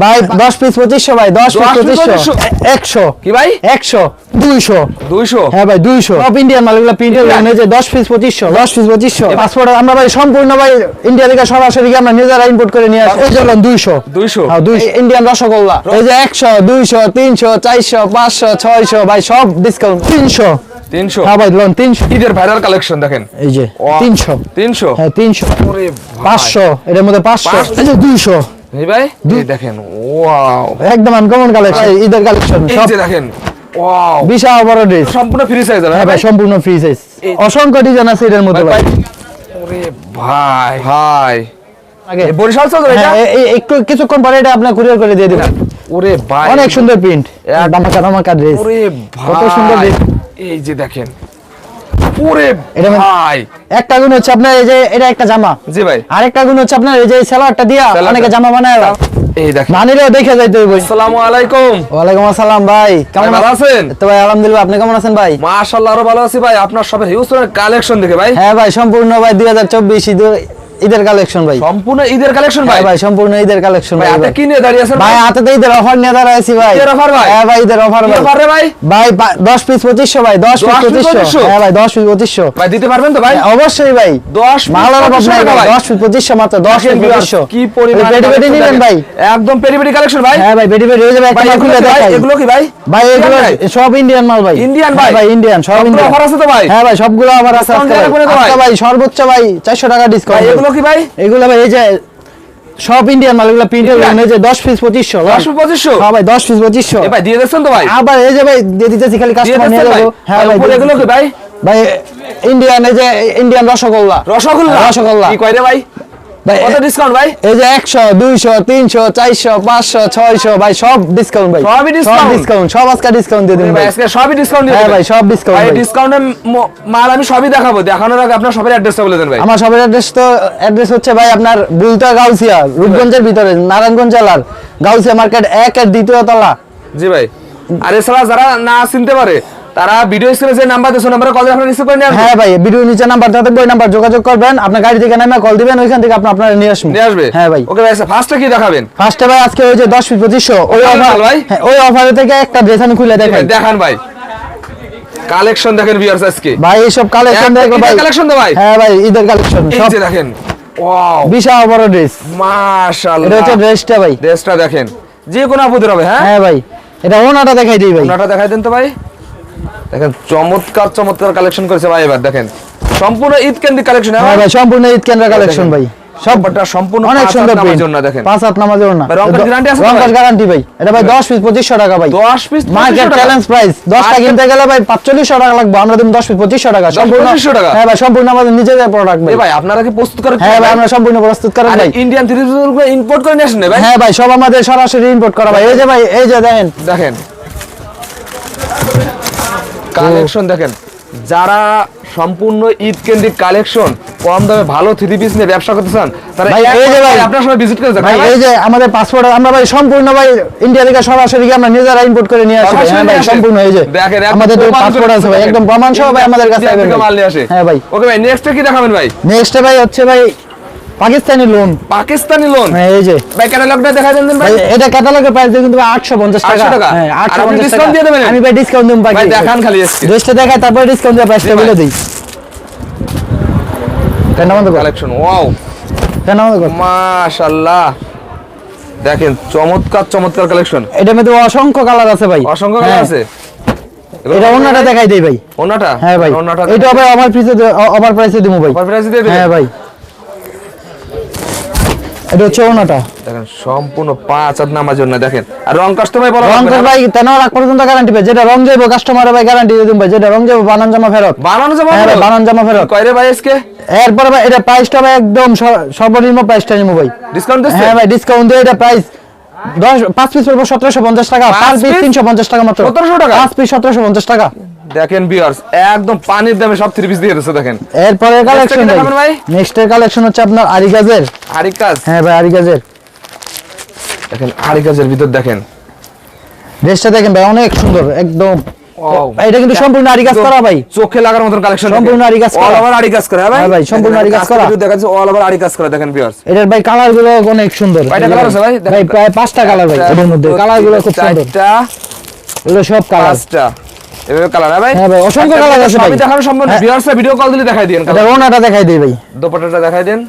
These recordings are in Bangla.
ভাই দশ পিস পঁচিশশো ভাই দশ পিস 10 piece পঁচিশশো। 2500 একশো। কি ভাই? একশো। দুইশো। দুইশো? হ্যাঁ ভাই দুইশো। সব ইন্ডিয়ান মালগুলো প্রিন্টেড Indian? যে দশ পিস পঁচিশশো। দশ পিস পঁচিশশো। পাসপোর্ট আমরা ভাই সম্পূর্ণ ভাই ইন্ডিয়া থেকে সরাসরি আমরা নিজেরা ইম্পোর্ট করে নিয়ে আসি। এই যে দুইশো। 200 হ্যাঁ দুইশো। ইন্ডিয়ান রসগোল্লা। এই যে একশো দুইশো তিনশো চারশো পাঁচশো ছয়শো ভাই সব ডিসকাউন্ট তিনশো। তিনশো? হ্যাঁ ভাই লোন তিনশো। ঈদের ভাইরাল কালেকশন দেখেন। এই যে. তিনশো। তিনশো? হ্যাঁ তিনশো। পাঁচশো। এটার মধ্যে পাঁচশো। 500 এই যে দুইশো। ভাই? দেখেন ওয়াও। একদম আনকমন কালেকশন ঈদের কালেকশন সব। দেখেন ওয়াও। বিশাল বড় ড্রেস সম্পূর্ণ ফ্রি সাইজ হ্যাঁ ভাই সম্পূর্ণ ফ্রি সাইজ অসংখ্য ডিজাইন আছে এটার মধ্যে ভাই ওরে ভাই। ভাই। আগে বরিশাল তো এটা? হ্যাঁ একটু কিছুক্ষণ পরে এটা আপনার কুরিয়ার করে দিয়ে দিবেন ওরে ভাই। অনেক সুন্দর প্রিন্ট দামাকা দামাকা ড্রেস ওরে কত সুন্দর dress। এই যে দেখেন ওরে ভাই একটা গুণ হচ্ছে আপনার এই যে এটা একটা জামা। জি ভাই। আরেকটা গুণ হচ্ছে আপনার এই যে সালোয়ারটা দিয়া অনেকে জামা বানায় এই দেখেন। মানিলেও দেখে যাইতে হইব আসসালামু আলাইকুম। আসসালাম ভাই কেমন ভালো আছেন? তো ভাই আলহামদুলিল্লাহ আপনি কেমন আছেন ভাই? মাশাআল্লাহ আরও ভালো আছি ভাই। আপনার সবের হিউজ কালেকশন দেখে ভাই। হ্যাঁ ভাই সম্পূর্ণ ভাই দুই হাজার চব্বিশ ঈদের কালেকশন ভাই। সম্পূর্ণ ঈদের কালেকশন ভাই? হ্যাঁ ভাই সম্পূর্ণ ঈদের কালেকশন ভাই হাতে কি নিয়ে দাঁড়িয়ে আছেন ভাই হাতে তো ঈদের অফার নিয়ে দাঁড়াইছি ভাই। ঈদের offer ভাই? হ্যাঁ ভাই ঈদের অফার ভাই। ব্যাপার রে ভাই? ভাই পা- দশ পিস পঁচিশশো ভাই দশ পিস 10 piece পঁচিশশো। 2500? হ্যাঁ ভাই দশ পিস পঁচিশশো। ভাই দিতে পারবেন তো ভাই? অবশ্যই ভাই। 10 piece মালার অভাব 2500 নাই ভাই ভাই। দশ পিস পঁচিশশো মাত্র দশ পিস দেখেন viewers, পঁচিশশো। কি পরিমাণ পেটি পেটি collection নিলেন ভাই। একদম পেটি পেটি কালেকশন ভাই। হ্যাঁ ভাই পেটি পেটি হয়ে যাবে একটা খুলে দেখাই। এগুলো কি ভাই? ভাই এগুলো সব ইন্ডিয়ান মাল ভাই। হ্যাঁ ভাই? ভাই ইন্ডিয়ান সব ইন্ডিয়ান offer আছে তো ভাই? হ্যাঁ ভাই সবগুলো আবার আছে আজকে ভাই। সর্বোচ্চ ভাই চারশো টাকা ডিসকাউন্ট এগুলো কি ভাই? এগুলো ভাই এই যে সব ইন্ডিয়ান মাল এগুলো প্রিন্টেড Indian? এই যে দশ পিস পঁচিশশো 10 পঁচিশশো? হ্যাঁ ভাই দশ পিস পঁচিশশো। এ ভাই দিয়ে দেন তো ভাই? আবার এই যে ভাই দিয়ে দিতেছি খালি কাস্টমার নিয়ে যাব। হ্যাঁ ভাই ভাই এগুলো কি ভাই? ভাই ইন্ডিয়ান এই যে ইন্ডিয়ান রসগোল্লা। রসগোল্লা? রসগোল্লা। কি কয় রে ভাই? ভাই কত ডিসকাউন্ট ভাই? এই যে একশো দুইশো তিনশো চারশো পাঁচশো ছয়শো ভাই সব ডিসকাউন্ট ভাই। সবই discount? ডিসকাউন্ট সব আজকে ডিসকাউন্ট দিয়ে দিন ভাই ভাই। আজকে সবই ডিসকাউন্ট দিয়ে হ্যাঁ ভাই সব ডিসকাউন্ট ভাই ভাই। মাল আমি সবই দেখাবো। দেখানোর আগে আপনার সবার অ্যাড্রেসটা বলে দেন ভাই। আমার সবের অ্যাড্রেস তো অ্যাড্রেস হচ্ছে ভাই আপনার বুলতা গাউসিয়া রূপগঞ্জের ভিতরে নারায়ণগঞ্জ জেলার গাউসিয়া মার্কেট এক এর দ্বিতীয় তলা। জি ভাই। আর এছাড়া যারা না চিনতে পারে তারা ভিডিও স্ক্রিনে যে নাম্বার দিয়েছে নাম্বারে কল আপনারা রিসিভ করে আসবেন হ্যাঁ ভাই ভিডিও নিচে নাম্বার থাকবে ওই নাম্বার যোগাযোগ করবেন। আপনার গাড়ি থেকে নামে কল দিবেন ওইখান থেকে আপনি আপনারা নিয়ে আসবেন। নিয়ে আসবে? হ্যাঁ ভাই। ওকে ভাই ফার্স্টে কি দেখাবেন? ফার্স্টে ভাই আজকে ওই যে দশ পিস পঁচিশশো ওই ওই অফার ভাই? হ্যাঁ, ওই অফারে থেকে একটা ড্রেস আমি খুলে দেখাই। দেখান ভাই। কালেকশন দেখেন ভিউয়ার্স আজকে। ভাই এইসব কালেকশন দেখো ভাই। কালেকশন তো ভাই? হ্যাঁ ভাই ঈদের কালেকশন এই সব। যে দেখেন ওয়াও বিশাল বড় ড্রেস মাশাআল্লাহ। এটা হচ্ছে ড্রেসটা ভাই। ড্রেসটা দেখেন। যে কোনো আপুদের হবে হ্যাঁ? হ্যাঁ ভাই। এটা ওনাটা দেখাই দিই ভাই। ওনাটা দেখাই দেন তো ভাই। দেখেন চমৎকার চমৎকার কালেকশন করেছে ভাই এবার দেখেন। সম্পূর্ণ ঈদ কেন্দ্রিক কালেকশন হ্যাঁ ভাই? সম্পূর্ণ ঈদ কেন্দ্র কালেকশন ভাই। সব সবটা সম্পূর্ণ অনেক সুন্দর নামার জন্য দেখেন। পাঁচ হাত নামাজের না ভাই, রংকার guarantee আছে রংকার? গ্যারান্টি ভাই? এটা ভাই 10 পিস 2500 টাকা ভাই। 10 পিস মার্কেট চ্যালেঞ্জ প্রাইস 10 টাকা কিনতে গেলে ভাই 4500 টাকা লাগবে। আমরা দিন 10 পিস 2500 টাকা। সম্পূর্ণ 2500 টাকা? হ্যাঁ ভাই সম্পূর্ণ আমাদের নিজেদের প্রোডাক্ট ভাই। ভাই আপনারা কি প্রস্তুত করে হ্যাঁ ভাই আমরা সম্পূর্ণ প্রস্তুত করেন ভাই। ইন্ডিয়ান থ্রি গুলো ইম্পোর্ট করে নিয়ে আসেন ভাই? হ্যাঁ ভাই সব আমাদের সরাসরি ইম্পোর্ট করা ভাই। এই যে ভাই এই যে দেখেন। দেখেন। কালেকশন দেখেন যারা সম্পূর্ণ ঈদ কেন্দ্রিক কালেকশন কম দামে ভালো থ্রি পিস নিয়ে ব্যবসা করতে চান তারা এই যে ভাই- আপনার ভিজিট করে ভাই এই যে আমাদের পাসপোর্ট আমরা ভাই সম্পূর্ণ ভাই ইন্ডিয়া থেকে সরাসরি আমরা নিজেরা ইম্পোর্ট করে নিয়ে আসি ভাই। হ্যাঁ। সম্পূর্ণ এই যে আমাদের প্রমাণ পাসপোর্ট আছে ভাই। একদম প্রমাণ সহ ভাই আমাদের কাছে। মাল নিয়ে আসে হ্যাঁ ভাই ওকে ভাই নেক্সট কি দেখাবেন ভাই নেক্সট ভাই হচ্ছে ভাই পাকিস্তানি লোন পাকিস্তানি লোন হ্যাঁ এই যে। ভাই ক্যাটালগটা দেখাই দেন ভাই। এটা ক্যাটালগের প্রাইস কিন্তু আটশো পঞ্চাশ টাকা। 800 টাকা? হ্যাঁ টাকা। দিয়ে দেবেন? আমি ভাই ডিসকাউন্ট দিব ভাই দেখান খালি আজকে। ড্রেসটা দেখাই তারপরে ডিসকাউন্ট দিয়ে প্রাইসটা বলে দিই। কেন আমাদের কালেকশন ওয়াও কেন আমাদের মাশাআল্লাহ। দেখেন চমৎকার চমৎকার কালেকশন এটার মধ্যে অসংখ্য কালার আছে ভাই। অসংখ্য হ্যাঁ। কালার আছে এটা অন্যটা দেখাই দেই ভাই। ওনাটা? হ্যাঁ ভাই। ওনাটা এটা ভাই অফার প্রাইসে অফার প্রাইসে দিব ভাই। অফার প্রাইসে দিয়ে? হ্যাঁ ভাই। এটা হচ্ছে ওনাটা দেখেন সম্পূর্ণ পাঁচ নামার জন্য দেখেন। আর রং কাস্টমার বলা রং। ভাই তেন পর্যন্ত গ্যারান্টি পাই। যেটা রং যাইবো কাস্টমার ভাই গ্যারান্টি দিয়ে ভাই। যেটা রং যাইবো বানান জামা ফেরত। বানানো যাবে হ্যাঁ বানান জামা ফেরত। ভাই আজকে? এরপরে ভাই এটা প্রাইসটা ভাই একদম স- সর্বনিম্ন প্রাইসটা নিবো ভাই। ডিসকাউন্ট দিচ্ছে? হ্যাঁ ভাই ডিসকাউন্ট দিয়ে এটা প্রাইস দশ পাঁচ পিস পড়ব সতেরোশো পঞ্চাশ টাকা। পাঁচ পাঁচ পিস তিনশো পঞ্চাশ টাকা মাত্র। 1700 টাকা? পাঁচ পিস সতেরোশো পঞ্চাশ টাকা। দেখেন ভিউয়ার্স একদম পানির দামে সব থ্রি পিস দিয়ে দিচ্ছে দেখেন। এরপরে কালেকশন ভাই? নেক্সট এর কালেকশন হচ্ছে আপনার আরিগাজের আরি কাজ হ্যাঁ ভাই আরিগাজের দেখেন আরি কাজের ভিতর দেখেন। ড্রেসটা দেখেন ভাই অনেক সুন্দর একদম। ভাই, এটা কিন্তু সম্পূর্ণ আরি কাজ করা ভাই। চোখে লাগার মতন কালেকশন সম্পূর্ণ আরি কাজ করা। অল ওভার আরি কাজ করা হ্যাঁ হ্যাঁ ভাই, সম্পূর্ণ আরি কাজ করা। দেখা যাচ্ছে অল ওভার আরি কাজ করা দেখেন ভিউয়ার্স এটার ভাই কালারগুলো অনেক সুন্দর। কয়টা colour আছে ভাই? ভাই প্রায় পাঁচটা কালার ভাই এটার মধ্যে। কালারগুলো খুব সুন্দর। এগুলো সব কালার পাঁচটা। এভাবে কালার ভাই? হ্যাঁ ভাই, অসংখ্য কালার আছে ভাই। দেখানো সম্ভব না ভিউয়ার্স ভিডিও কল দিলে দেখাই দিন ওনাটা দেখাই দেই ভাই। দোপাট্টাটা দেখাই দেন।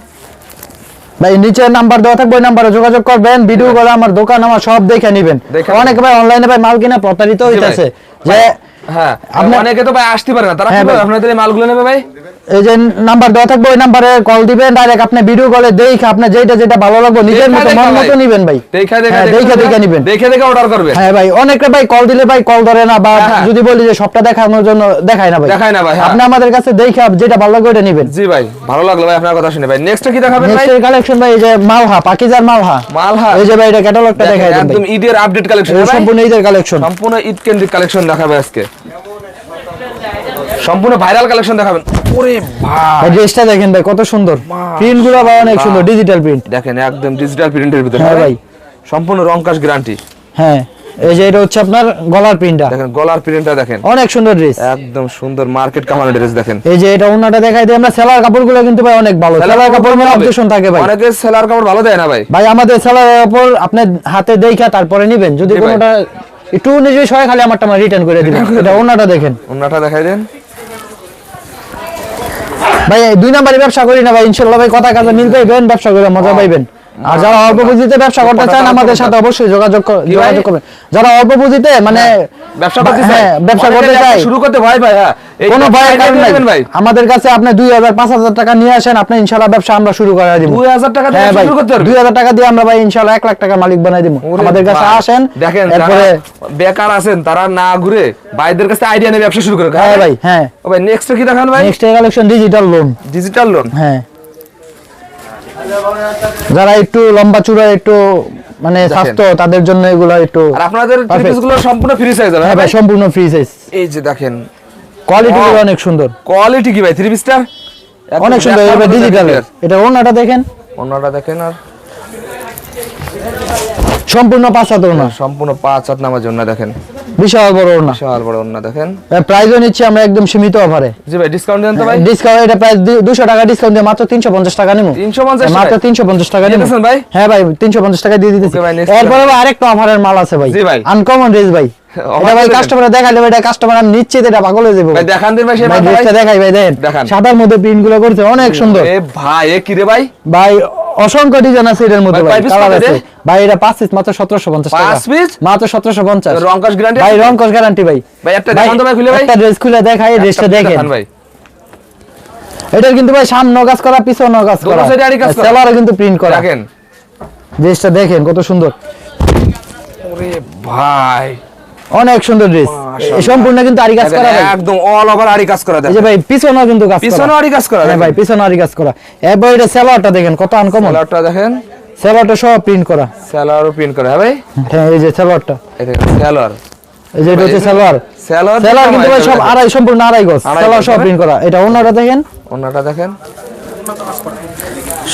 ভাই নিচে নাম্বার দেওয়া থাকবে ওই নাম্বারে যোগাযোগ করবেন। ভিডিও করে আমার দোকান আমার সব দেখে নেবেন। অনেক ভাই অনলাইনে ভাই মাল কিনা প্রতারিত হইতাছে। যে হ্যাঁ। অনেকে তো ভাই আসতে পারে না। তারা হ্যাঁ কীভাবে। আপনাদের মালগুলো নেবে ভাই? এই যে নাম্বার দেওয়া থাকবে ওই নাম্বারে কল দিবেন ডাইরেক্ট আপনি ভিডিও কলে দেখে আপনি যেটা যেটা ভালো লাগবে নিজের মতো মন মতো নিবেন ভাই। দেখা দেখা হ্যাঁ, দেখে দেখে নিবেন। দেখে দেখে অর্ডার করবে। হ্যাঁ ভাই ভাই কল দিলে ভাই কল ধরে না বা হ্যাঁ, হ্যাঁ। যদি বলি যে সবটা দেখানোর জন্য দেখায় না ভাই। দেখায় না ভাই। আপনি আমাদের কাছে দেখে যেটা ভালো লাগবে ওটা নিবেন। জি ভাই ভালো লাগল ভাই আপনার কথা শুনে ভাই। নেক্সট কি দেখাবেন ভাই? নেক্সট কালেকশন ভাই এই যে মালহা পাকিজার মালহা। মালহা। এই যে ভাই এটা ক্যাটালগটা দেখাই দেন একদম ঈদের আপডেট কালেকশন সম্পূর্ণ ঈদের কালেকশন সম্পূর্ণ ঈদ কেন্দ্রিক কালেকশন দেখাবে আজকে। সম্পূর্ণ ভাইরাল কালেকশন দেখাবেন। ওরে ভাই। ড্রেসটা দেখেন ভাই কত সুন্দর। প্রিন্টগুলো ভাই অনেক সুন্দর ডিজিটাল প্রিন্ট দেখেন একদম ডিজিটাল প্রিন্টের ভিতরে। হ্যাঁ ভাই। সম্পূর্ণ গ্যারান্টি হ্যাঁ এই যে এটা হচ্ছে আপনার গলার প্রিন্টটা দেখেন গলার প্রিন্টটা দেখেন। অনেক সুন্দর ড্রেস একদম সুন্দর মার্কেট কামানো ড্রেস দেখেন। এই যে এটা ওনাটা দেখাই দিই আমরা সেলার কাপড়গুলো কিন্তু ভাই অনেক ভালো। সেলার কাপড় মানে অবজেকশন থাকে ভাই। অনেকে সেলার কাপড় ভালো দেয় না ভাই। ভাই আমাদের সেলার কাপড় আপনি হাতে দেখা তারপরে নেবেন। যদি কোনোটা একটু নিজে সয় খালি আমারটা আমার রিটার্ন করে দিবেন। এটা ওনাটা দেখেন। ওনাটা দেখাই দেন। ভাই দুই নাম্বারে ব্যবসা করি না ভাই ইনশাল্লাহ ভাই কথা কাজে মিল পাইবেন ব্যবসা করে মজা পাইবেন। আর যারা অল্প পুঁজিতে ব্যবসা করতে চান আমাদের সাথে অবশ্যই যোগাযোগ? যোগাযোগ করবেন। যারা অল্প পুঁজিতে মানে ব্যবসা করতে হ্যাঁ ব্যবসা করতে ব্যবসা চাই। শুরু করতে ভয় ভাই হ্যাঁ। কোনো idea কারণ নাই। আমাদের কাছে আপনি দুই হাজার পাঁচ হাজার টাকা নিয়ে আসেন আপনি ব্যবসা আমরা শুরু করে দিব। 2000 টাকা দিয়ে হ্যাঁ শুরু করতে টাকা দিয়ে আমরা ভাই লাখ টাকা মালিক বানাই দিব। আমাদের কাছে আসেন দেখেন এরপরে যারা বেকার আছেন তারা না ঘুরে ভাইদের কাছে আইডিয়া নিয়ে ব্যবসা শুরু করে। হ্যাঁ ভাই হ্যাঁ। ভাই নেক্সট কি দেখান ভাই? Next collection digital lawn digital lawn হ্যাঁ। যারা একটু লম্বা চূড়া একটু মানে স্বাস্থ্য তাদের জন্য এগুলো একটু আর আপনাদের থ্রি Perfect. পিসগুলো সম্পূর্ণ ফ্রি সাইজ হবে হ্যাঁ ভাই সম্পূর্ণ ফ্রি সাইজ এই যে দেখেন। কোয়ালিটি. অনেক সুন্দর। কোয়ালিটি কি ভাই থ্রি পিসটা অনেক সুন্দর এটা ডিজিটাল এটা ওনাটা দেখেন। অন্যটা দেখেন আর। সম্পূর্ণ পাঁচ হাত ওনা সম্পূর্ণ পাঁচ হাত নামার জন্য দেখেন। বিশাল বড় বিশাল বড় দেখেন। প্রাইসও নিচ্ছি আমরা একদম সীমিত অফারে জি ভাই ডিসকাউন্ট দেন তো ভাই। ডিসকাউন্ট এটা প্রাইস দুশো টাকা ডিসকাউন্ট দিয়ে মাত্র তিনশো পঞ্চাশ টাকা নিবো 350 মাত্র টাকায়? তিনশো পঞ্চাশ টাকা নিবো দিতেছেন ভাই? হ্যাঁ ভাই তিনশো পঞ্চাশ টাকা দিয়ে দিতেছি। এরপরে আরেকটা অফারের মাল আছে ভাই। জি ভাই। আনকমন ভাই। এটা ভাই? কাস্টমারে দেখাইলে এটা কাস্টমার আমি নিশ্চিত এটা পাগল হয়ে যাব ভাই। দেখান দিন ভাই ভাই দেখাই ভাই। সাদার মধ্যে প্রিন্টগুলো করছে অনেক সুন্দর। এ ভাই এ কি রে ভাই? ভাই অসংখ্য ডিজাইন আছে এটার মধ্যে ভাই, এটা? পাঁচ পিস মাত্র সতেরোশো পঞ্চাশ টাকা। পাঁচ piece? মাত্র সতেরোশো পঞ্চাশ। রংকাশ গ্যারান্টি ভাই রং কস গ্যারান্টি ভাই। ভাই একটা দেখান তো ভাই খুলে ভাই। একটা ড্রেস খুলে দেখাই ড্রেসটা দেখেন। ভাই। এটার কিন্তু ভাই সামনে কাজ করা পিছনে কাজ করা। side এ আরই কাজ করা। সেলারে কিন্তু প্রিন্ট করা। দেখেন। ড্রেসটা দেখেন কত সুন্দর। ওরে ভাই। অনেক সুন্দর ড্রেস সম্পূর্ণ কিন্তু আরি কাজ করা একদম অল ওভার আরি কাজ করা এই দেখেন। ভাই পিছনেও কিন্তু কাজ করা। পিছনেও আরি কাজ করা হ্যাঁ ভাই দেখেন। পিছনে আরি কাজ করা। এবার এটা সেলারটা দেখেন কত আনকমন কালারটা দেখেন। সেলারটা সব প্রিন্ট করা। স্যালোয়ারও প্রিন্ট করা হ্যাঁ ভাই? হ্যাঁ এই যে সেলারটা এই দেখেন স্যালোয়ার এই যে এটা হচ্ছে সেলার স্যালোয়ার সেলার কিন্তু ভাই সব আড়াই সম্পূর্ণ আড়াই গজ। সেলার সব? প্রিন্ট করা। এটা ওনাটা দেখেন। ওনাটা দেখেন।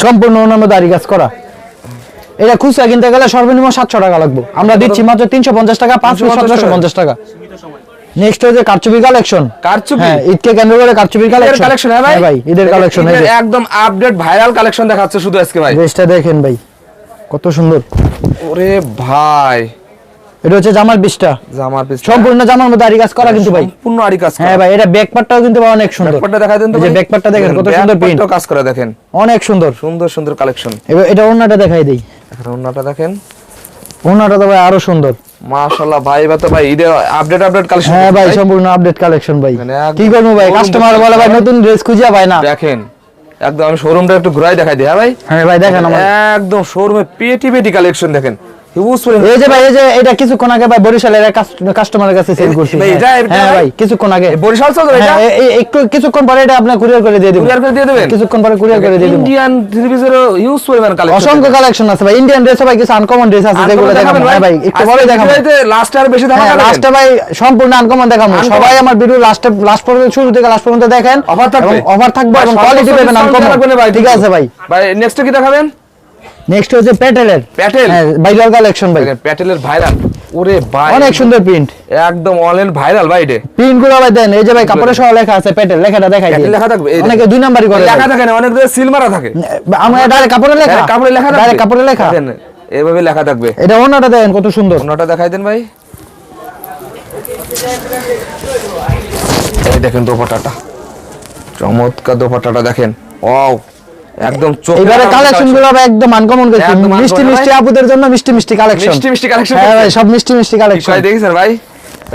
সম্পূর্ণ ওনার মধ্যে আরি কাজ করা। এটা খুচরা কিনতে গেলে সর্বনিম্ন সাতশো টাকা লাগবে। আমরা দিচ্ছি মাত্র তিনশো পঞ্চাশ টাকা পাঁচ সতেরোশো পঞ্চাশ টাকা। নেক্সট হচ্ছে কারচুপি কালেকশন কারচুপি? হ্যাঁ ঈদকে কেন্দ্র করে কারচুপির ঈদের কালেকশন কালেকশন হ্যাঁ ভাই? ভাই ঈদের কালেকশন একদম আপডেট ভাইরাল কালেকশন দেখাচ্ছে শুধু আজকে ভাই। ড্রেসটা দেখেন ভাই কত সুন্দর। ওরে ভাই। এটা হচ্ছে জামার বিশটা জামার পিস সম্পূর্ণ জামার মধ্যে আরি কাজ করা কিন্তু ভাই। সম্পূর্ণ আরি কাজ হ্যাঁ ভাই এটা ব্যাক পার্টটাও কিন্তু অনেক সুন্দর। ব্যাকপার্টটা দেখাই দেন তো যে ব্যাকপার্টটা দেখেন কত সুন্দর প্রিন্ট কাজ করা দেখেন। অনেক সুন্দর। সুন্দর সুন্দর কালেকশন এবার এটা ওনাটা দেখাই দেই। এখন ওনাটা দেখেন। ওনাটা তো ভাই আরও সুন্দর। মাশাআল্লাহ ভাই বা তো ভাই ঈদের আপডেট আপডেট কালেকশন হ্যাঁ ভাই সম্পূর্ণ আপডেট কালেকশন ভাই। মানে কি করব ভাই? কাস্টমার বলে ভাই নতুন ড্রেস খুঁজে ভাই না। দেখেন একদম আমি শোরুমটা একটু ঘুরাই দেখাই দিই হ্যাঁ ভাই? হ্যাঁ ভাই দেখেন আমার। একদম শোরুমে পেটি পেটি কালেকশন দেখেন। এই যে ভাই এই যে এটা কিছুক্ষণ আগে ভাই বরিশালের কাস্টমারের কাছে সেল করছি। ভাই, এটা- এটা হ্যাঁ ভাই? ভাই কিছুক্ষণ আগে। বরিশাল চলছে এটা? এ- এ- একটু কিছুক্ষণ পরে এটা আপনি কুরিয়ার করে দিয়ে দিবেন কুরিয়ার করে দিয়ে দেবেন? কিছুক্ষণ পরে কুরিয়ার করে দিয়ে দিবেন ইন্ডিয়ান থ্রি পিসের হিউজ পরিমাণ কালেকশন অসংখ্য কালেকশন আছে ভাই। ইন্ডিয়ান ড্রেস ভাই কিছু আনকমন ড্রেস আছে যেগুলো দেখাবো হ্যাঁ ভাই একটু পরে দেখাবো। লাস্ট আর বেশি দেখা ভাই সম্পূর্ণ আনকমন দেখাবো। সবাই আমার ভিডিও লাস্টে লাস্ট পর্যন্ত শুরু থেকে লাস্ট পর্যন্ত দেখেন। Offer থাকবে? অফার থাকবে এবং কোয়ালিটি পাবেন আনকমন থাকবে ভাই, ঠিক আছে ভাই। ভাই নেক্সট কি দেখাবেন? নেক্সট হচ্ছে প্যাটেলের প্যাটেল হ্যাঁ ভাইরাল কালেকশন ভাই। প্যাটেলের ভাইরাল ওরে ভাই। অনেক সুন্দর প্রিন্ট একদম অনলাইন ভাইরাল ভাই এটা প্রিন্টগুলো ভাই দেন এই যে ভাই সহ লেখা আছে প্যাটেল লেখাটা দেখাই দিই। লেখা থাকবে অনেকে দুই নাম্বারই করে লেখা থাকে না অনেক সিল মারা থাকে। আমরা ডাইরেক্ট কাপড়ে লেখা। কাপড়ে লেখা ডাইরেক্ট কাপড়ে লেখা। দেখেন, এভাবে লেখা থাকবে। এটা অন্যটা দেন কত সুন্দর। অন্যটা দেখাই দেন ভাই। এই দেখেন দোপাটাটা চমৎকার দোপাটাটা দেখেন। ওয়াও। একদম এবারে কালেকশনগুলো একদম আনকমন গেছে মিষ্টি মিষ্টি আপুদের জন্য মিষ্টি মিষ্টি কালেকশন মিষ্টি মিষ্টি কালেকশন হ্যাঁ ভাই সব মিষ্টি মিষ্টি কালেকশন ভাই দেখেছেন ভাই?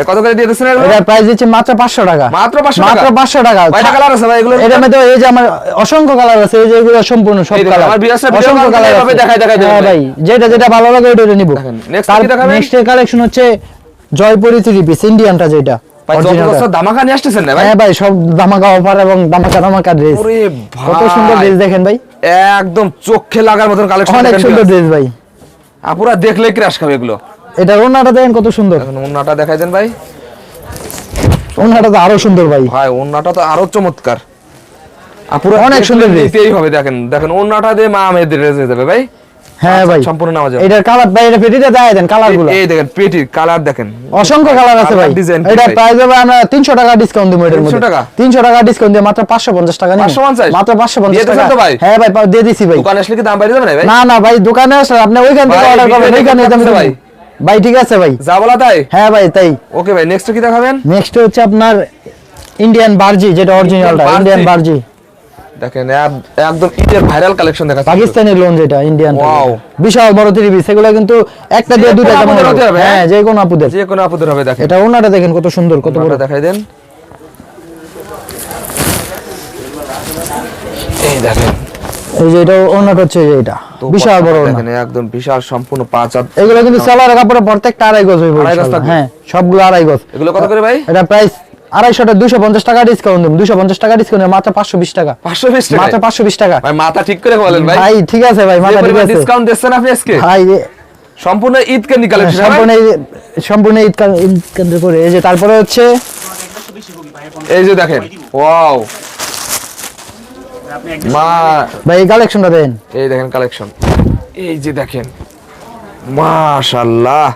কত করে দিয়ে দিচ্ছেন? এটার প্রাইস দিচ্ছে মাত্র 500 টাকা। মাত্র 500 টাকা? মাত্র 500 টাকা। কয়টা কালার আছে ভাই এগুলো এটার মধ্যে এই যে আমার অসংখ্য কালার আছে এই যে এগুলো সম্পূর্ণ সব কালার আমার অসংখ্য কালার আছে। দেখায় দেখায় দেবেন হ্যাঁ ভাই। যেটা যেটা ভালো লাগে ওটা নিব? নেক্সট কালেকশন হচ্ছে জয়পুরি থ্রি পিস ইন্ডিয়ানটা যেটা। ভাই যত বছর ধামাকা নিয়ে আসতেছেন না ভাই? হ্যাঁ ভাই সব ধামাকা অফার এবং ধামাকা ধামাকা ড্রেস ওরে কত সুন্দর ড্রেস দেখেন ভাই। একদম চোখে লাগার মতন কালেকশন অনেক সুন্দর ড্রেস ভাই। আপুরা দেখলে ক্রাশ খাবে এগুলো? এটা ওনাটা দেখেন কত সুন্দর। ওন্নাটা দেখাই দেন ভাই। ওনাটা তো আরও সুন্দর ভাই। ভাই ওন্নাটা তো আরও চমৎকার। আপুরা অনেক সুন্দর। নিতেই হবে দেখেন। দেখেন ওন্নাটা দিয়ে মা মেয়েদের ড্রেস হয়ে যাবে ভাই। হ্যাঁ আচ্ছা, ভাই। সম্পূর্ণ নামাজ এটার কালার ভাই এটা ফেটিটা দেয় দেন কালার এই দেখেন পেটির কালার দেখেন। অসংখ্য কালার আছে ভাই। Colour design কি এটা প্রাইস হবে আমরা 300 টাকা ডিসকাউন্ট দিব এটার 300 টাকা? 300 টাকা ডিসকাউন্ট দিয়ে মাত্র 550 টাকা নিন 550? মাত্র 550 টাকা। ভাই? হ্যাঁ ভাই দিয়ে দিছি ভাই। দোকানে আসলে কি দাম যাবে না ভাই? না না ভাই দোকানে আসলে আপনি ওইখান থেকে অর্ডার করবেন ওইখানে দাম ভাই। ভাই ভাই ঠিক আছে ভাই। যা বলা তাই? হ্যাঁ ভাই তাই। ওকে ভাই নেক্সট কি দেখাবেন? নেক্সট হচ্ছে আপনার ইন্ডিয়ান বার্জি যেটা অরিজিনালটা ইন্ডিয়ান বার্জি দেখেন একদম ভাইরাল কালেকশন দেখাচ্ছে। পাকিস্তানি লোন যেটা ইন্ডিয়ান Wow. বিশাল বড় থ্রি পিস এগুলো কিন্তু একটা দিয়ে দুটো যেমন হবে। হ্যাঁ? যে কোনো আপুদের। যে কোনো আপুদের হবে দেখেন। এটা ওনাটা দেখেন কত সুন্দর কত বড়। দেখাই দেন। এই দেখেন। এই যে এটা ওনাটা হচ্ছে এটা। বিশাল বড় দেখেন একদম বিশাল সম্পূর্ণ পাঁচ হাত। এগুলো কিন্তু সেলার কাপড়ে প্রত্যেকটা আড়াই গজ হইব আড়াই গজ হ্যাঁ সবগুলো আড়াই গজ। এগুলো কত করে ভাই? এটা প্রাইস আড়াইশোটা দুশো পঞ্চাশ টাকা ডিসকাউন্ট দুশো পঞ্চাশ টাকা ডিসকাউন্ট মাত্র পাঁচশো বিশ টাকা। পাঁচশো বিশ টাকা? মাত্র পাঁচশো বিশ টাকা। ভাই মাথা ঠিক করে বলেন ভাই। ভাই ঠিক আছে ভাই মাথা ঠিক আছে। ডিসকাউন্ট দিচ্ছেন আপনি আজকে? ভাই সম্পূর্ণ ঈদ কেন্দ্রিক কালেকশন সম্পূর্ণ সম্পূর্ণ ঈদ ঈদ কেন্দ্র করে। এই যে তারপরে হচ্ছে এই যে দেখেন ওয়াও। মা ভাই এই কালেকশনটা দেন। এই দেখেন কালেকশন এই যে দেখেন। মাশাআল্লাহ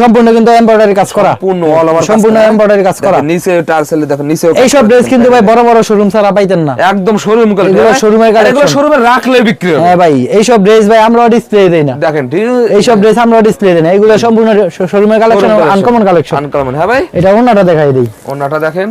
সম্পূর্ণ কিন্তু এমব্রয়ডারি কাজ করা। পূর্ণ অল ওভার সম্পূর্ণ এমব্রয়ডারি কাজ করা। নিচে টার্সেলে দেখেন নিচে এইসব ড্রেস কিন্তু ভাই বড় বড় শোরুম ছাড়া পাইতেন না। একদম শোরুম এগুলো showroom এর এগুলো শোরুমে রাখলে বিক্রি হবে। হ্যাঁ ভাই এইসব ড্রেস ভাই আমরা ডিসপ্লে দেই না। দেখেন ঠিক এইসব ড্রেস আমরা ডিসপ্লে দেই না। এগুলো সম্পূর্ণ শোরুমের কালেকশন আনকমন কালেকশন আনকমন হ্যাঁ ভাই। এটা ওনাটা দেখাই দিই। ওনাটা দেখেন।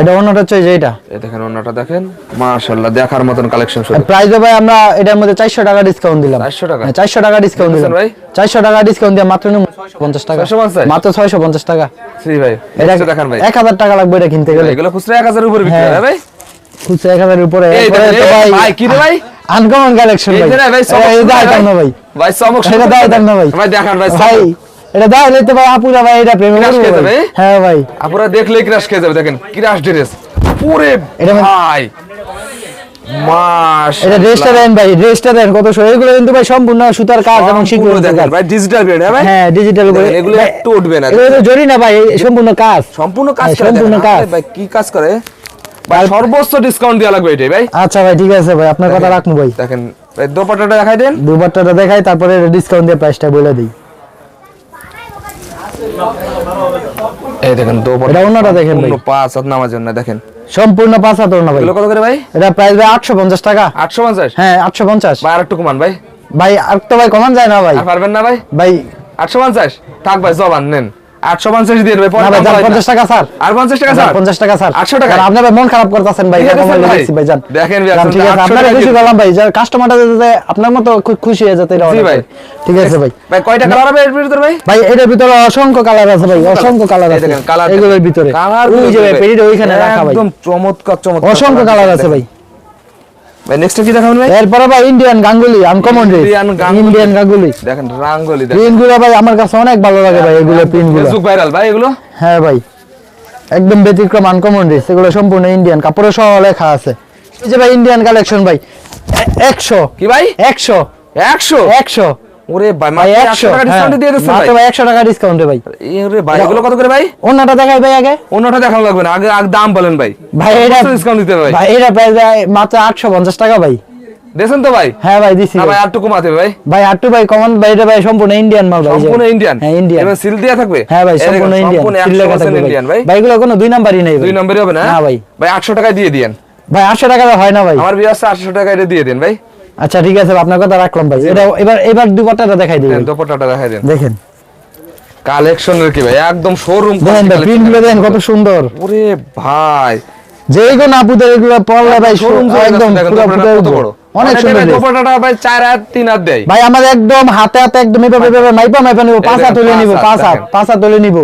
এটা ওনাটা হচ্ছে যে এটা দেখেন ওনাটা দেখেন। মাশাআল্লাহ দেখার মতন কালেকশন শুধু। প্রাইস ভাই আমরা এটার মধ্যে চারশো টাকা ডিসকাউন্ট দিলাম। 400 টাকা? হ্যাঁ, চারশো টাকা ডিসকাউন্ট দিলাম। ভাই? চারশো টাকা ডিসকাউন্ট দিয়ে মাত্র ছয়শো পঞ্চাশ টাকা। 650? মাত্র ছয়শো পঞ্চাশ টাকা। সি ভাই এটা এটা দেখেন ভাই। এক হাজার টাকা লাগবে এটা কিনতে গেলে। এগুলো খুচরা 1000 এর উপরে বিক্রি হ্যাঁ। হয়। ভাই? খুচরা এক হাজারের উপরে। এই ভাই, কি রে ভাই? আনকমন কালেকশন ভাই। রে ভাই চমক হয় ভাই। ভাই। চমক এটা করে দাইতাম না ভাই। ভাই দেখান ভাই ভাই। এটা লইতে ভাই আপুরা ভাই এটা প্রেমে? হ্যাঁ ভাই। দেখলেই ক্রাশ খেয়ে যাবে দেখেন ক্রাশ ড্রেস। মানে- ভাই। মাস এটা ড্রেসটা দেন ভাই ড্রেসটা দেন কত সো এগুলো কিন্তু ভাই সম্পূর্ণ সুতার কাজ এবং সিকিউরিটি দেখেন ভাই ডিজিটাল প্রিন্ট ভাই? হ্যাঁ ডিজিটাল দেখেন, এগুলো একটু উঠবে না। এগুলো জরি না ভাই সম্পূর্ণ কাজ। সম্পূর্ণ কাজ হ্যাঁ, সম্পূর্ণ কাজ। ভাই কি কাজ করে? ভাই সর্বোচ্চ ডিসকাউন্ট দেওয়া লাগবে এটাই ভাই। আচ্ছা ভাই ঠিক আছে ভাই আপনার কথা রাখব ভাই। দেখেন দোপাট্টাটা দেখাই দেন। দুবারটা দেখাই তারপরে ডিসকাউন্ট দিয়ে প্রাইসটা বলে দিই। এই দেখেন এটা ওনাটা দেখেন ভাই। পাঁচ হাত নামার জন্য দেখেন। সম্পূর্ণ পাঁচ হাজার ওনা ভাই। কত করে ভাই? এটা প্রাইস ভাই আটশো পঞ্চাশ টাকা। আটশো পঞ্চাশ? হ্যাঁ আটশো পঞ্চাশ। ভাই আর একটু কমান ভাই। ভাই আর তো ভাই কমান যায় না ভাই। পারবেন না ভাই? ভাই আটশো পঞ্চাশ? থাক ভাই জবান নেন। আটশো পঞ্চাশ দিয়ে দেবে না ভাই যান, পঞ্চাশ টাকা স্যার। আর পঞ্চাশ টাকা স্যার? পঞ্চাশ টাকা স্যার। 800 টাকা? আর মন খারাপ করতেছেন ভাই ঠিক আছে, কমাইলে ভাই। যান। দেখেন ভাই, যান, আসলে ঠিক আছে আপনারা খুশি করলাম ভাই যার কাস্টমারটা যাতে আপনার মতো খুশি হয়ে যেতে ভাই। ঠিক আছে ভাই। ভাই কয়টা কালার হবে এর ভিতরে ভাই? ভাই এটার ভিতরে অসংখ্য কালার আছে ভাই অসংখ্য কালার আছে। এগুলোর ভিতরে। কালার ওই যে ভাই পেরিটা ওইখানে রাখা ভাই। একদম চমৎকার চমৎকার অসংখ্য কালার আছে ভাই। ভাই নেক্সট কি দেখাবেন ভাই? এরপরে ভাই ইন্ডিয়ান গাঙ্গুলি আনকমন রে। ইন্ডিয়ান গাঙ্গুলি। দেখেন রাঙ্গলি দেখেন। প্রিন্ট ভাই আমার কাছে অনেক ভালো লাগে ভাই এগুলো প্রিন্ট ফেসবুক ভাইরাল ভাই এগুলো? হ্যাঁ ভাই একদম ব্যতিক্রম আনকমন ড্রেস এগুলো সম্পূর্ণ ইন্ডিয়ান কাপড়ে সহ লেখা আছে। এই যে ভাই ইন্ডিয়ান কালেকশন ভাই এ- একশো। কি ভাই? একশো। একশো? একশো। ওরে ভাই ভাই একশো। 100 টাকা ডিসকাউন্ট দিয়ে দিচ্ছেন ভাই। ভাই একশো টাকা ডিসকাউন্টে ভাই। এ ভাই এগুলো কত করে ভাই? অন্যটা দেখাই ভাই আগে। অন্যটা দেখানো লাগবে না আগে আগে দাম বলেন ভাই। ভাই এটা ডিসকাউন্ট দিতে ভাই? ভাই এটা প্রাইস মাত্র আটশো পঞ্চাশ টাকা ভাই। তো ভাই? হ্যাঁ ভাই দিছি না ভাই। ভাই কমাতে ভাই। ভাই আটটু ভাই কমন ভাই এটা ভাই সম্পূর্ণ ইন্ডিয়ান মাল ভাই। সম্পূর্ণ ইন্ডিয়ান হ্যাঁ ইন্ডিয়ান এবং সিল দেয়া থাকবে? হ্যাঁ ভাই সম্পূর্ণ ইন্ডিয়ান সিল লেখা থাকবে ইন্ডিয়ান ভাই। কোনো দুই নাম্বারই নেই দুই নম্বরই হবে না? না ভাই। ভাই 800 টাকায় দিয়ে ভাই আটশো টাকা হয় না ভাই। আমার বিয়াসে 800 টাকা এটা দিয়ে দেন ভাই। আচ্ছা ঠিক আছে আপনার কথা রাখলাম ভাই। এটা এবার এবার দুপাট্টাটা দেখাই দিই। দেন দোপাট্টাটা দেখাই দেন। দেখেন। কালেকশনের কি ভাই? একদম শোরুম দেখেন প্রিন্টগুলো দেখেন কত সুন্দর। ওরে ভাই। যেগুলো আপুদের এগুলো পরলে ভাই শোরুম একদম পুরো অনেক সুন্দর dress। দোপাট্টাটা ভাই 4 হাত 3 হাত দেয়। ভাই আমাদের একদম হাতে হাতে একদম এভাবে এভাবে মাইপা মাইপা নিব পাঁচ হাত তুলে নিব পাঁচ হাত পাঁচ হাত তুলে নিব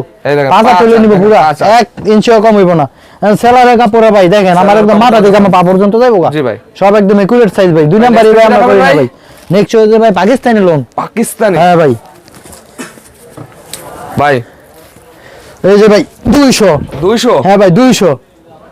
পাঁচ হাত তুলে নিব পুরা এক ইঞ্চিও কম হইব না। কাপড় ভাই দেখেন আমার একদম মাথা থেকে আমার পা পর্যন্ত যাইবো জি ভাই। সব একদম একুরেট সাইজ ভাই। দুই নাম্বার এবার আমরা করি না ভাই। নেক্সট হচ্ছে ভাই পাকিস্তানি লোন পাকিস্তানি? হ্যাঁ ভাই। ভাই। এই যে ভাই দুইশো। 200 হ্যাঁ ভাই দুইশো।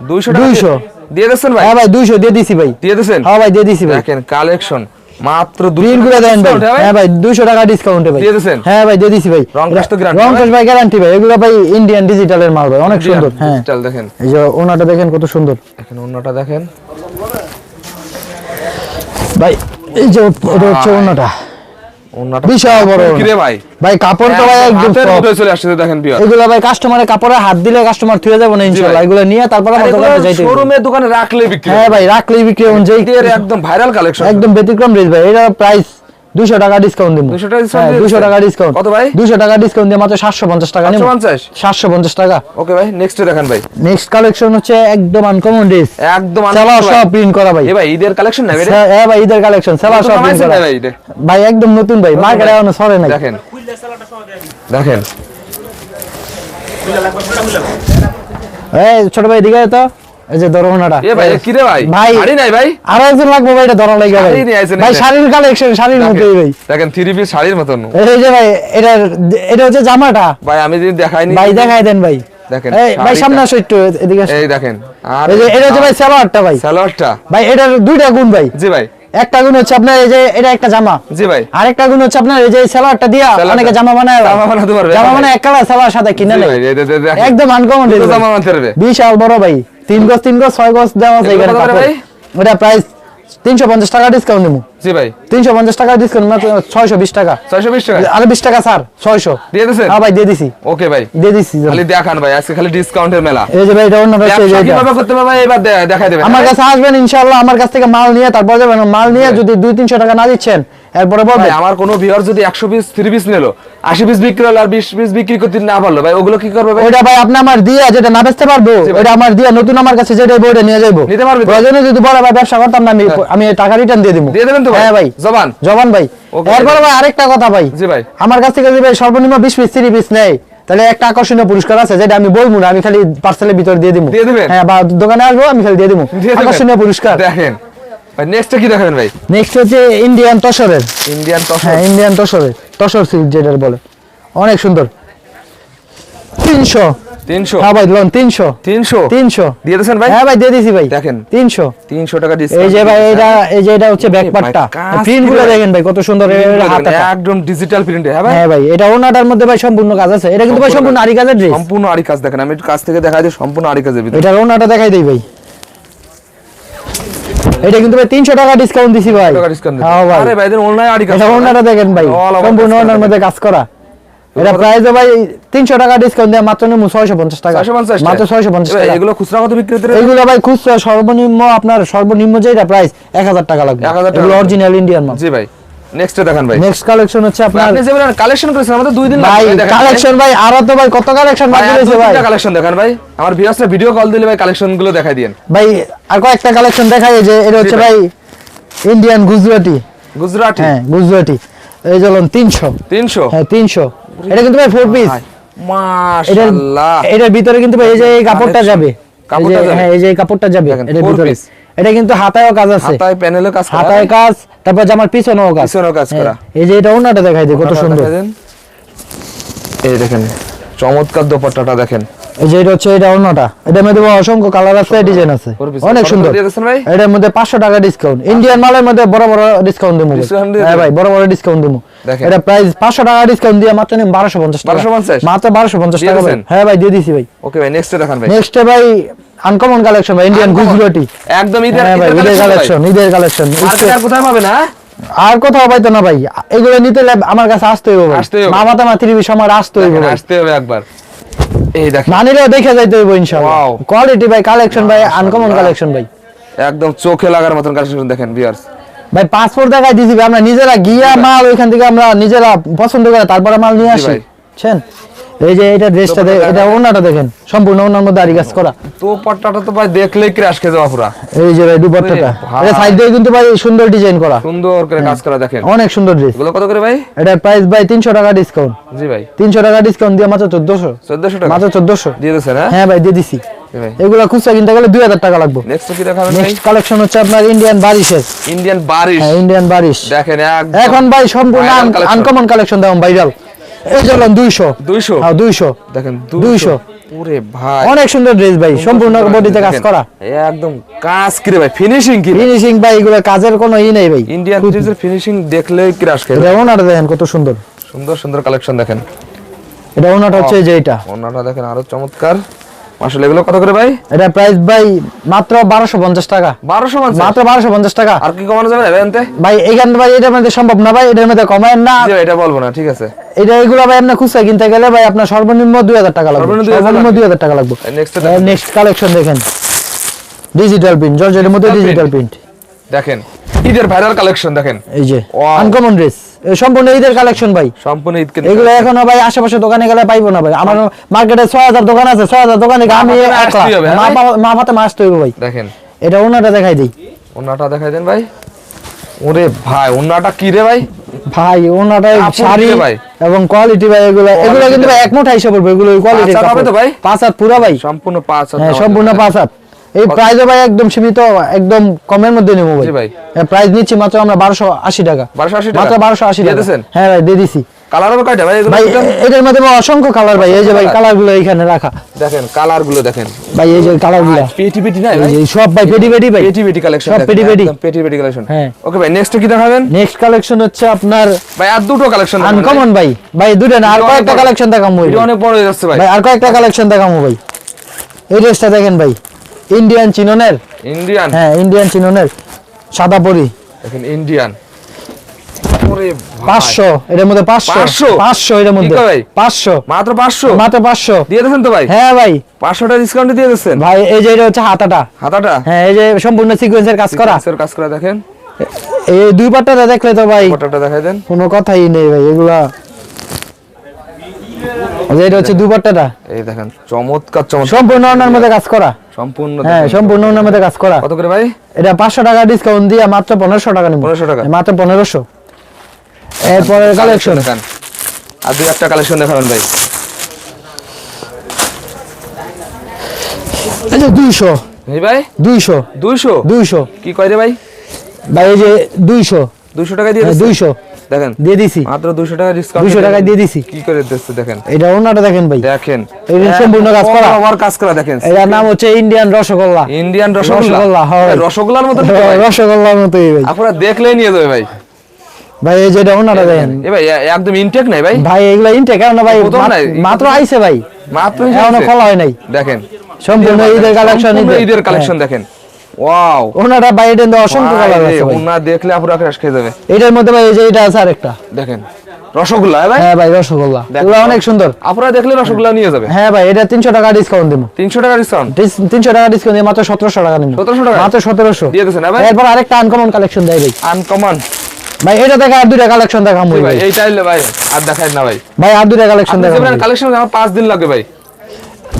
200 টাকা 200 দিয়ে দিচ্ছেন ভাই? হ্যাঁ ভাই দুইশো দিয়ে দিছি ভাই। দিয়ে দিচ্ছেন হ্যাঁ ভাই দিয়ে দিছি ভাই। দেখেন কালেকশন মাত্র 200 করে দেন ভাই। হ্যাঁ ভাই? 200 টাকা ডিসকাউন্টে ভাই। হ্যাঁ ভাই দিয়ে দিছি ভাই। রংকাশ তো গ্যারান্টি রং ভাই? গ্যারান্টি ভাই। এগুলো ভাই ইন্ডিয়ান ডিজিটালের মাল ভাই অনেক সুন্দর। হ্যাঁ। ডিজিটাল দেখেন। এই যে ওনাটা দেখেন কত সুন্দর। এখন অন্যটা দেখেন। ভাই এই যে ওটা হচ্ছে ওনাটা। অন্যটা বিশাল বড় ভাই? একদম চলে আসছে দেখেন পিওর এগুলো ভাই কাস্টমারের কাপড়ে হাত দিলে কাস্টমার থুয়ে যাবে না ইনশাআল্লাহ এগুলো নিয়ে তারপরে দোকানে যাইতে হবে। দোকানে রাখলে বিক্রি হ্যাঁ ভাই রাখলেই বিক্রি হবে। যেই এর একদম ভাইরাল কালেকশন একদম ব্যতিক্রম রেট ভাই। এটা প্রাইস 200 টাকা ডিসকাউন্ট দিব 200 টাকা discount দিয়ে 200 টাকা ডিসকাউন্ট কত ভাই? 200 টাকা ডিসকাউন্ট দিয়ে মাত্র 750 টাকা নিব 750 750 টাকা। ওকে ভাই নেক্সট দেখেন ভাই। নেক্সট কালেকশন হচ্ছে একদম আনকমন ড্রেস একদম ভাই। সব প্রিন্ট করা ভাই। এ ভাই ঈদের কালেকশন না হ্যাঁ ভাই ঈদের কালেকশন সেলা সব প্রিন্ট করা। ভাই? ভাই একদম নতুন ভাই মার্কেটে এখনও সরে নাই। দেখেন। দেখেন। এই ছোট ভাই দিকে তো। এই যে দরমনাটা এ ভাই কি রে ভাই? ভাই শাড়ি নাই ভাই? আরও একজন লাগবে ভাই এটা ধরা লাগে ভাই। শাড়ি নিয়ে আইছেন ভাই শাড়ির কালেকশন শাড়ির মধ্যেই ভাই। দেখেন থ্রি পিস শাড়ির মতন। এই যে ভাই এটা এটা হচ্ছে জামাটা। ভাই আমি যদি দেখাইনি ভাই দেখাই দেন ভাই। দেখেন, ভাই। সামনে আসো একটু এদিকে এই দেখেন আর এই যে এটা হচ্ছে ভাই সালোয়ারটা ভাই। সালোয়ারটা। ভাই এটার দুইটা গুণ ভাই। জি ভাই। একটা গুণ হচ্ছে আপনার এই যে এটা একটা জামা জি ভাই আরেকটা গুণ হচ্ছে আপনার এই যে সালোয়ারটা দিয়া। অনেকে জামা বানায় জামা বানাতে পারবে। জামা মানে এক কালার সালোয়ার সাথে কিনে নেয়। একদম আনকমন জামা বানাতে পারবে বিশাল বড় ভাই তিন গজ তিন গজ ছয় গজ দেওয়া আছে এখানে? ওটা প্রাইস তিনশো পঞ্চাশ টাকা ডিসকাউন্ট দেবো জি ভাই। তিনশো পঞ্চাশ টাকা ডিসকাউন্ট ছয়শো বিশ টাকা। ছয়শো বিশ টাকা? আরে বিশ টাকা স্যার ছয়শো। দিয়ে হ্যাঁ ভাই দিয়ে দিছি। ওকে ভাই। দিয়ে দিছি খালি দেখান ভাই আজকে খালি ডিসকাউন্টের মেলা। এই যে ভাই এটা অন্য কীভাবে করতে পারবে এবার দেখাই দেবেন আমার কাছে আসবেন ইনশাআল্লাহ আমার কাছ থেকে মাল নিয়ে তারপর যাবেন মাল নিয়ে যদি দুই তিনশো টাকা না দিচ্ছেন এরপরে ভাই বলবেন আমার কোনো ভিউয়ার যদি একশো পিস থ্রি পিস নিলো আশি পিস বিক্রি হলো আর বিশ পিস বিক্রি করতে না পারল ভাই ওগুলো কি করবে ভাই? ওইটা ভাই আপনি আমার দিয়া যেটা না বেচতে পারব ওইটা আমার দিয়া নতুন আমার কাছে যেটা বইটা নিয়ে যাইবো। নিতে পারবে? প্রয়োজনে যদি বড় ভাই ব্যবসা করতাম না আমি আমি টাকা রিটার্ন দিয়ে দিব। দিয়ে দেবেন তো হ্যাঁ ভাই। জবান? জবান ভাই। এরপরে ভাই আরেকটা কথা ভাই। জি ভাই। আমার কাছ থেকে যদি ভাই সর্বনিম্ন বিশ পিস তিরিশ পিস নেয় তাহলে একটা আকর্ষণীয় পুরস্কার আছে যেটা আমি বলব না আমি খালি পার্সেলের ভিতর দিয়ে দিব। দিয়ে দিবেন? হ্যাঁ বা দোকানে আসব আমি খালি দিয়ে দিব। আকর্ষণীয় পুরস্কার। দেখেন। ভাই নেক্সটে কি দেখাবেন ভাই? নেক্সট হচ্ছে ইন্ডিয়ান তসরের ইন্ডিয়ান টস হ্যাঁ ইন্ডিয়ান তসরের তসর সিল্ক যেটা বলে। অনেক সুন্দর। তিনশো। তিনশো? হ্যাঁ ভাই লোন তিনশো। তিনশো? তিনশো। দিয়ে দিয়েছেন ভাই? হ্যাঁ ভাই দিয়ে দিছি ভাই। দেখেন। তিনশো। তিনশো টাকা এই যে ভাই এটা এই যে এটা হচ্ছে ব্যাক পার্টটা প্রিন্টগুলো দেখেন ভাই কত সুন্দর একদম ডিজিটাল প্রিন্টে হ্যাঁ ভাই? হ্যাঁ ভাই এটা ওনাটার মধ্যে ভাই সম্পূর্ণ কাজ আছে। এটা কিন্তু ভাই সম্পূর্ণ আরি কাজের ড্রেস সম্পূর্ণ আরি কাজ দেখেন আমি একটু কাছ থেকে দেখাই দিই সম্পূর্ণ আরি কাজের ভিতরে। এটা ওনাটা দেখাই দেই ভাই। এটা কিন্তু ভাই তিনশো টাকা ডিসকাউন্ট দিছি ভাই। ডিসকাউন্ট হ্যাঁ ভাই। আরে ভাই অনলাইন আইডি কাজ এটা অনলাইনটা দেখেন ভাই সম্পূর্ণ অনলাইনের মধ্যে কাজ করা। এটা প্রাইস ভাই তিনশো টাকা ডিসকাউন্ট দেয়া মাত্র নেব ছয়শো পঞ্চাশ টাকা। 650 মাত্র ছয়শো পঞ্চাশ এবার টাকা। এগুলো খুচরা কত বিক্রি হতে এগুলো ভাই খুচরা সর্বনিম্ন আপনার সর্বনিম্ন যেটা প্রাইস এক হাজার টাকা লাগবে। 1000 টাকা এগুলো অরিজিনাল ইন্ডিয়ান মাল। জি ভাই। নেক্সটে দেখান ভাই। নেক্সট কালেকশন হচ্ছে আপনার আপনি যে বলেন কালেকশন করেছেন আমাদের দুই দিন ভাই কালেকশন ভাই আরও তো ভাই কত কালেকশন বাকি রয়েছে ভাই? কালেকশন দেখান ভাই। আমার ভিউয়ার্সরা ভিডিও কল দিলে ভাই কালেকশনগুলো দেখাই দিয়েন। ভাই আর কয়েকটা কালেকশন দেখাই যে এটা হচ্ছে ভাই। ইন্ডিয়ান গুজরাটি গুজরাটি হ্যাঁ গুজরাটি এই চলুন তিনশো। তিনশো? হ্যাঁ তিনশো। এটা কিন্তু ভাই ফোর পিস এটার মাশাআল্লাহ। এটার ভিতরে কিন্তু ভাই এই যে এই কাপড়টা যাবে। কাপড়টা? হ্যাঁ এই যে কাপড়টা যাবে দেখেন, ভিতরে। এটা কিন্তু হাতায়ও কাজ আছে। হাতায় কাজ হাতায় কাজ তারপর জামার পিছনেও কাজ। পিছনেও কাজ করা। হ্যাঁ, এই যে এটা ওনাটা দেখাই দিই কত ওনাটা সুন্দর। এই দেখেন চমৎকার দোপাট্টাটা দেখেন। যে এটা হচ্ছে এটা অন্যটা। এটার মধ্যে অসংখ্য কালার আছে ডিজাইন আছে। অনেক সুন্দর। ভাই? এটার মধ্যে পাঁচশো টাকা ডিসকাউন্ট ইন্ডিয়ান মালের মধ্যে বড় বড় ডিসকাউন্ট দেবো। হ্যাঁ ভাই বড় বড় ডিসকাউন্ট দেবো। এটা প্রাইস পাঁচশো টাকা ডিসকাউন্ট দিয়ে মাত্র নিন বারোশো পঞ্চাশ টাকা। মাত্র বারোশো পঞ্চাশ টাকা ভাই। হ্যাঁ ভাই দিয়ে দিছি ভাই। ওকে ভাই নেক্সট দেখান ভাই। নেক্সট ভাই আনকমন কালেকশন ভাই ইন্ডিয়ান গুজরাটি একদম ঈদের হ্যাঁ ভাই ঈদের কালেকশন ঈদের কালেকশন আর কোথায় পাবে না আর কোথাও পাইতো না ভাই। এগুলো নিতে আমার কাছে আসতে হবে ভাই। আসতে হইব। মা মাতা মা ত্রিবি সময় আসতে দেখেন, আসতে হবে একবার। দেখে যাইতে হইব ইনশাআল্লাহ। Wow. কোয়ালিটি ভাই কালেকশন ভাই আনকমন কালেকশন ভাই। একদম চোখে লাগার মতন কালেকশন দেখেন ভিউয়ার্স ভাই পাসপোর্ট দেখাই দিছি আমরা নিজেরা গিয়া মাল ওইখান থেকে আমরা নিজেরা পছন্দ করে তারপরে মাল নিয়ে আসি। বুঝছেন এই যে এটা ড্রেসটা এটা ওনাটা দেখেন। সম্পূর্ণ ওনার মধ্যে আরি কাজ করা। তো পাট্টাটা তো ভাই দেখলেই ক্রাশ খেয়ে যাওয়া পুরা। এই যে ভাই দুপাট্টাটা। এটা সাইড দিয়ে কিন্তু ভাই সুন্দর ডিজাইন করা। সুন্দর করে কাজ করা দেখেন। অনেক সুন্দর ড্রেস এগুলো কত করে ভাই? এটার প্রাইস ভাই তিনশো টাকা ডিসকাউন্ট জি ভাই। তিনশো টাকা ডিসকাউন্ট দিয়ে মাত্র চোদ্দশো। চোদ্দশো টাকা? মাত্র চোদ্দশো। দিয়ে দিচ্ছেন হ্যাঁ? হ্যাঁ ভাই দিয়ে দিছি। এগুলো খুচরা কিনতে গেলে দুই হাজার টাকা লাগবে। নেক্সট কি দেখাবেন নেক্সট কালেকশন হচ্ছে আপনার ইন্ডিয়ান বারিশের ইন্ডিয়ান বারিশ হ্যাঁ ইন্ডিয়ান বারিশ দেখেন এখন ভাই সম্পূর্ণ আনকমন কালেকশন দাম ভাইরাল। এই চলুন দুইশো। 200 হ্যাঁ দুইশো। দেখেন 200 ওরে ভাই। অনেক সুন্দর ড্রেস ভাই সম্পূর্ণ বডিতে কাজ করা। একদম কাজ কি রে ভাই ফিনিশিং কি ফিনিশিং ভাই এগুলো কাজের কোনো ই নেই ভাই। ইন্ডিয়ান ড্রেসের ফিনিশিং দেখলেই ক্রাশ খেয়ে যাবে। ওনাটা দেখেন কত সুন্দর। সুন্দর সুন্দর কালেকশন দেখেন। এটা ওনাটা হচ্ছে যে এটা ওনাটা দেখেন আরও চমৎকার। আসলে এগুলো কত করে ভাই? এটা প্রাইস ভাই মাত্র বারোশো পঞ্চাশ টাকা। বারোশো মাত্র মাত্র বারোশো পঞ্চাশ টাকা। আর কি কমানো যাবে? ভাই ভাই এখান ভাই এটার মধ্যে সম্ভব না ভাই এটার মধ্যে কমায় না। জি এটা বলব না ঠিক আছে। এটা এগুলো ভাই আপনার খুচরা কিনতে গেলে ভাই আপনার সর্বনিম্ন দুই হাজার টাকা লাগবে। সর্বনিম্ন 2000 সর্বনিম্ন দুই হাজার টাকা লাগবে। নেক্সট নেক্সট কালেকশন দেখেন। ডিজিটাল প্রিন্ট জর্জের মধ্যে ডিজিটাল প্রিন্ট দেখেন ঈদের ভাইরাল কালেকশন দেখেন। এই যে আনকমন ড্রেস সম্পূর্ণ ঈদের কালেকশন ভাই। সম্পূর্ণ ঈদ এগুলো এখনও ভাই আশেপাশে দোকানে গেলে পাইবো না ভাই। আমার মার্কেটে ছয় হাজার দোকান আছে ছয় হাজার দোকানে আমি মা হ্যাঁ মা ভাই? বাবা- মা ভাতে মাস তৈব ভাই। দেখেন। এটা ওনাটা দেখাই দিই। ওনাটা দেখাই দেন ভাই। ওরে ভাই ওনাটা কি রে ভাই? ভাই ওনাটা শাড়ি ভাই। এবং কোয়ালিটি ভাই এগুলো এগুলো কিন্তু ভাই। এক মুঠা হিসাব পড়বে এগুলো কোয়ালিটি পাঁচ হাত পুরা ভাই। সম্পূর্ণ পাঁচ হাত হ্যাঁ সম্পূর্ণ। পাঁচ হাত। এই প্রাইস ভাই একদম সীমিত একদম কমের মধ্যে নেব ভাই। প্রাইস নিচ্ছি মাত্র আমরা বারোশো আশি টাকা। 1280 টাকা? মাত্র বারোশো আশি দিয়ে টাকা। দিছেন? হ্যাঁ ভাই দিয়ে দিছি। কালার হবে কয়টা ভাই? এগুলো এটার মধ্যে অসংখ্য কালার ভাই। এই যে ভাই? কালারগুলো এখানে রাখা। দেখেন কালারগুলো দেখেন। ভাই এই যে কালারগুলো পেটি পেটি নাই এই সব ভাই পেটি পেটি ভাই। পেটি পেটি কালেকশন সব পেটি পেটি। পেটি পেটি কালেকশন হ্যাঁ। ওকে ভাই নেক্সট কি দেখাবেন? নেক্সট কালেকশন হচ্ছে আপনার ভাই আর দুটো কালেকশন আনকমন ভাই। ভাই দুটো না আর কয়েকটা কালেকশন দেখামু ভাই। ভিডিও অনেক বড় হয়ে যাচ্ছে ভাই। ভাই আর কয়েকটা কালেকশন দেখামু ভাই। এই ড্রেসটা দেখেন ভাই। ইন্ডিয়ান চিননের ইন্ডিয়ান হ্যাঁ ইন্ডিয়ান চিননের সাদা পরি। দেখেন ইন্ডিয়ান। পাঁচশো এটার মধ্যে পাঁচশো। 500? পাঁচশো এটার মধ্যে? পাঁচশো। মাত্র পাঁচশো? মাত্র পাঁচশো। দিয়ে দিয়েছেন তো ভাই? হ্যাঁ ভাই। পাঁচশোটা ডিসকাউন্ট দিয়ে দিচ্ছেন ভাই এই যে এটা হচ্ছে হাতাটা। হাতাটা? হ্যাঁ এই যে সম্পূর্ণ সিকোয়েন্সের কাজ করা। কাজ করা দেখেন। এই দুই পাটটা দেখলে তো ভাই। ফটোটা দেখাই দেন। কোনো কথাই নেই ভাই এগুলা। যে এটা হচ্ছে দুই পাট্টাটা এই দেখেন চমৎকার চমৎকার। সম্পূর্ণ ওনার মধ্যে কাজ করা। সম্পূর্ণ হ্যাঁ সম্পূর্ণ ওনার মধ্যে কাজ করা। কত করে ভাই? এটা পাঁচশো টাকা ডিসকাউন্ট দিয়ে মাত্র পনেরোশো টাকা নিব। 1500 টাকা? মাত্র পনেরোশো। এরপরে কালেকশন দেখান। আর দুই একটা কালেকশন দেখাবেন ভাই। এই যে দুইশো। এই ভাই? দুইশো। দুইশো? দুইশো। কি কয় রে ভাই? ভাই এই যে দুইশো। দুইশো টাকা দিয়ে হ্যাঁ, দিচ্ছে? দুইশো। দেখেন দিয়ে দিছি। মাত্র দুইশো টাকা ডিসকাউন্ট দুইশো টাকায় দিয়ে দিছি। কি করে দেখেন? এটা ওনাটা দেখেন ভাই। দেখেন। এটা সম্পূর্ণ কাজ করা। কাজ করা দেখেন। এটার নাম হচ্ছে ইন্ডিয়ান রসগোল্লা। ইন্ডিয়ান রসগোল্লা? হ্যাঁ। রসগোল্লার মতো রসগোল্লার মতোই ভাই। আপনারা দেখলেই নিয়ে যাবে ভাই। ভাই এই যে এটা ওনাটা দেখেন। এ ভাই একদম ইনটেক নাই ভাই? ভাই এগুলা ইনটেক কারণ ভাই মাত্র আইছে ভাই। মাত্র এখনও খোলা হয় নাই। দেখেন। সম্পূর্ণ ঈদের কালেকশন ঈদের কালেকশন দেখেন। ওয়াও ওনাটা ভাই এটা কিন্তু অসংখ্য কালার আছে ওনা দেখলে আপনারা ক্রাশ খেয়ে যাবে। এটার মধ্যে ভাই এই যে এটা আছে আরেকটা। দেখেন রসগোল্লা হ্যাঁ ভাই? হ্যাঁ ভাই রসগোল্লা। এগুলো অনেক সুন্দর। আপনারা দেখলে রসগোল্লা নিয়ে যাবে। হ্যাঁ ভাই এটা তিনশো টাকা ডিসকাউন্ট দেবো। তিনশো টাকা ডিসকাউন্ট তিনশো টাকা ডিসকাউন্ট দিয়ে মাত্র সতেরোশো টাকা নিবো। 1700 টাকা? মাত্র সতেরোশো। দিয়ে দিয়েছেন, হ্যাঁ ভাই? এরপর আরেকটা আনকমন কালেকশন দেয় ভাই। আনকমন ভাই এটা দেখে আর দুইটা কালেকশন দেখাম ভাই ভাই। এই চাইলে ভাই আর দেখাই না ভাই। ভাই আর দুইটা কালেকশন দেখাম কালেকশন আমার পাঁচ দিন লাগবে ভাই।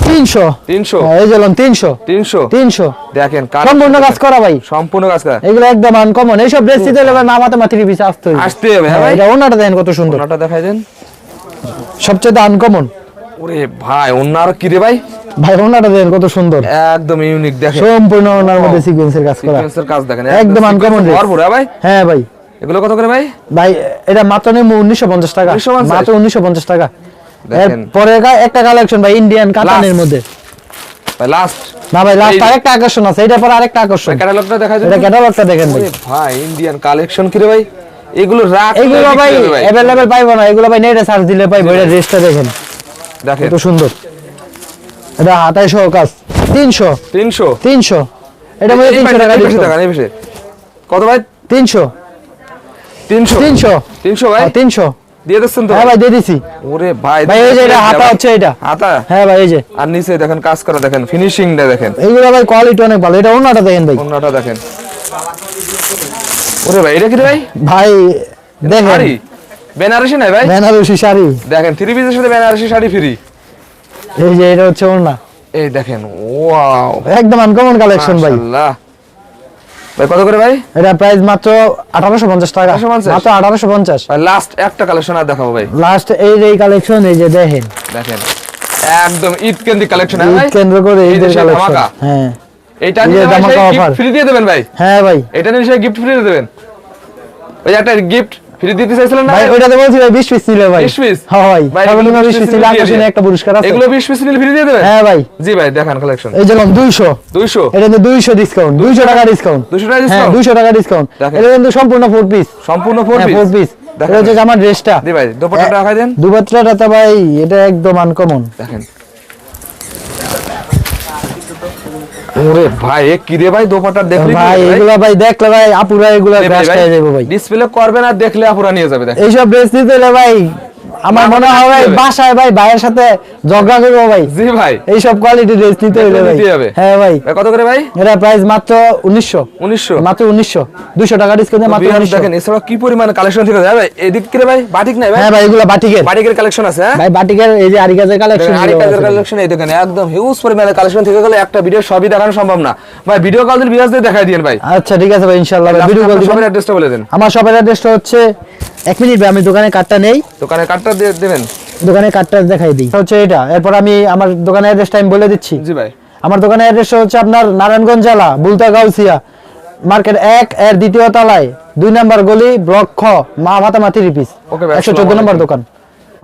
তিনশো। তিনশো? হ্যাঁ, এই তিনশো। তিনশো? তিনশো। দেখেন সম্পূর্ণ কাজ করা ভাই। সম্পূর্ণ কাজ করা। এগুলো একদম আনকমন এইসব ড্রেস দিতে হলে ভাই মামাতে মাথির পিছে আসতে হবে আসতে হবে হ্যাঁ হ্যাঁ, এটা ওনাটা দেখেন কত সুন্দর। ওনাটা দেখাই দেন। সবচেয়ে আনকমন ওরে ভাই ওনার কি রে ভাই? ভাই ওনাটা দেখেন কত সুন্দর। একদম ইউনিক দেখেন। সম্পূর্ণ ওনার মধ্যে সিকোয়েন্সের কাজ করা। সিকোয়েন্সের কাজ দেখেন। একদম। ভরপুর হ্যাঁ ভাই? হ্যাঁ ভাই। এগুলো কত করে ভাই? ভাই এটা মাত্র নেব উনিশশো পঞ্চাশ টাকা। 1950 মাত্র উনিশশো পঞ্চাশ টাকা। দেখেন। একটা কালেকশন ভাই ইন্ডিয়ান কাতানের মধ্যে। ভাই লাস্ট না ভাই লাস্ট আরেকটা আকর্ষণ আছে এটার পর আরেকটা আকর্ষণ। ক্যাটালগটা দেখা যায় এটা ক্যাটালগটা দেখেন ভাই। ভাই ইন্ডিয়ান কালেকশন কি রে ভাই? এগুলো রাখ এইগুলো ভাই অ্যাভেলেবেল পাইবো না এগুলো ভাই নেটে সার্চ দিলে পাইবো এটা ড্রেসটা দেখেন। দেখেন। কত সুন্দর। এটা হাতায় সহ কাজ তিনশো। 300 তিনশো। এটা মধ্যে তিনশো টাকা। কত ভাই? তিনশো। 300 তিনশো। 300 ভাই? হ্যাঁ, তিনশো। দিয়ে দিচ্ছেন তো? হ্যাঁ ভাই দিয়ে দিছি। ওরে ভাই ভাই এই যে এটা হাতা হচ্ছে এটা। হাতা? হ্যাঁ ভাই এই যে। আর নিচে দেখেন কাজ করা দেখেন ফিনিশিংটা দেখেন। এইগুলো ভাই কোয়ালিটি অনেক ভালো। এটা অন্যটা দেখেন ভাই। অন্যটা দেখেন। ওরে ভাই এটা কি ভাই? ভাই দেখেন। বেনারসি নাই ভাই? বেনারসি শাড়ি। দেখেন থ্রি পিসের সাথে বেনারসি শাড়ি ফ্রি এই যে এটা হচ্ছে ওড়না। এই দেখেন ওয়াও একদম আনকমন কালেকশন ভাই। মাশাআল্লাহ। ভাই কত করে ভাই? এটা প্রাইস মাত্র আঠারোশো পঞ্চাশ টাকা। 1850 মাত্র আঠারোশো পঞ্চাশ। ভাই লাস্ট একটা কালেকশন আর দেখাবো ভাই। লাস্ট এই এই কালেকশন এই যে দেখেন। দেখেন। একদম ঈদ কেন্দ্রিক কালেকশন ঈদ কেন্দ্র করে এই যে কালেকশন হ্যাঁ। এটা নিয়ে। ফ্রি দিয়ে দেবেন ভাই। হ্যাঁ ভাই। এটা নিয়ে গিফট ফ্রি দিয়ে দেবেন। ওই একটা গিফট ফ্রি দিতে চাইছিলেন না? ভাই ওইটাতে বলছি ভাই বিশ পিস ছিল ভাই। 20 piece? হ্যাঁ ভাই ভাই, সর্বনিম্ন এগুলো বিশ পিস ছিল piece দিয়ে আকর্ষণীয় দেন। একটা পুরস্কার আছে। এগুলো 20 পিস নিলে ফ্রি দিয়ে দেবেন? হ্যাঁ ভাই। জি ভাই দেখান কালেকশন এই যেমন দুইশো। 200 এটা কিন্তু দুইশো ডিসকাউন্ট দুইশো টাকা ডিসকাউন্ট 200 টাকা হ্যাঁ ডিসকাউন্ট দুইশো টাকা ডিসকাউন্ট এটা কিন্তু সম্পূর্ণ পিস সম্পূর্ণ 4 পিস ফোর পিস দেখেন এটা হচ্ছে আমার ড্রেসটা জি ভাই দুপাট্টা দেখাই দেন। দুপাত্রাটা তো ভাই এটা একদম আনকমন দেখেন। ওরে ভাই এ কি রে ভাই দোপাটা দেখলি ভাই এগুলা ভাই দেখলে ভাই আপুরা এগুলা গ্রাস খেয়ে যাবে ভাই ডিসপ্লে করবে না দেখলে আপুরা নিয়ে যাবে দেখ। এইসব ড্রেস নিতে ভাই আমার মনে হয় ভাই বাসায় ভাই ভাইয়ের সাথে ঝগড়া করব ভাই। জি ভাই। এইসব কোয়ালিটি ড্রেস নিতে হলে ভাই। হ্যাঁ ভাই। কত করে ভাই? এটা প্রাইস মাত্র উনিশশো। 1900 মাত্র উনিশশো। দুইশো টাকা ডিসকাউন্ট মাত্র বিহার উনিশশো। দেখেন এছাড়া কি পরিমাণ কালেকশন থেকে যায় ভাই এদিক কি রে ভাই বাটিক নাই ভাই? হ্যাঁ ভাই এগুলো বাটিকের। বাটিকের কালেকশন আছে হ্যাঁ? ভাই বাটিকের এই যে আরিকাজের কালেকশন দেখেন, আরেক কাজের কালেকশন এই দেখেন একদম হিউজ পরিমাণে কালেকশন থেকে গেলে একটা ভিডিও সবই দেখানো সম্ভব না। ভাই ভিডিও কল দিন বিরাজ দিয়ে দেখাই দিন ভাই। আচ্ছা ঠিক আছে ভাই ইনশাআল্লাহ। ভিডিও কল দিবেন। সবার অ্যাড্রেসটা বলে দেন। আমার শপের অ্যাড্রেসটা হচ্ছে এক মিনিট ভাই আমি দোকানে কার্ডটা নেই। দোকানে কার্ডটা দিয়ে দেবেন? দোকানে কার্ডটা দেখাই দিই। হচ্ছে এটা। এরপর আমি আমার দোকানের অ্যাড্রেসটা আমি বলে দিচ্ছি। জি ভাই। আমার দোকানের অ্যাড্রেস হচ্ছে আপনার নারায়ণগঞ্জ জেলা বুলতা গাউসিয়া মার্কেট এক এর দ্বিতীয় তলায় দুই নাম্বার গলি ব্লক খ মা ভাতা মাতি রিপিস ওকে ভাই, একশো চোদ্দ নম্বর দোকান।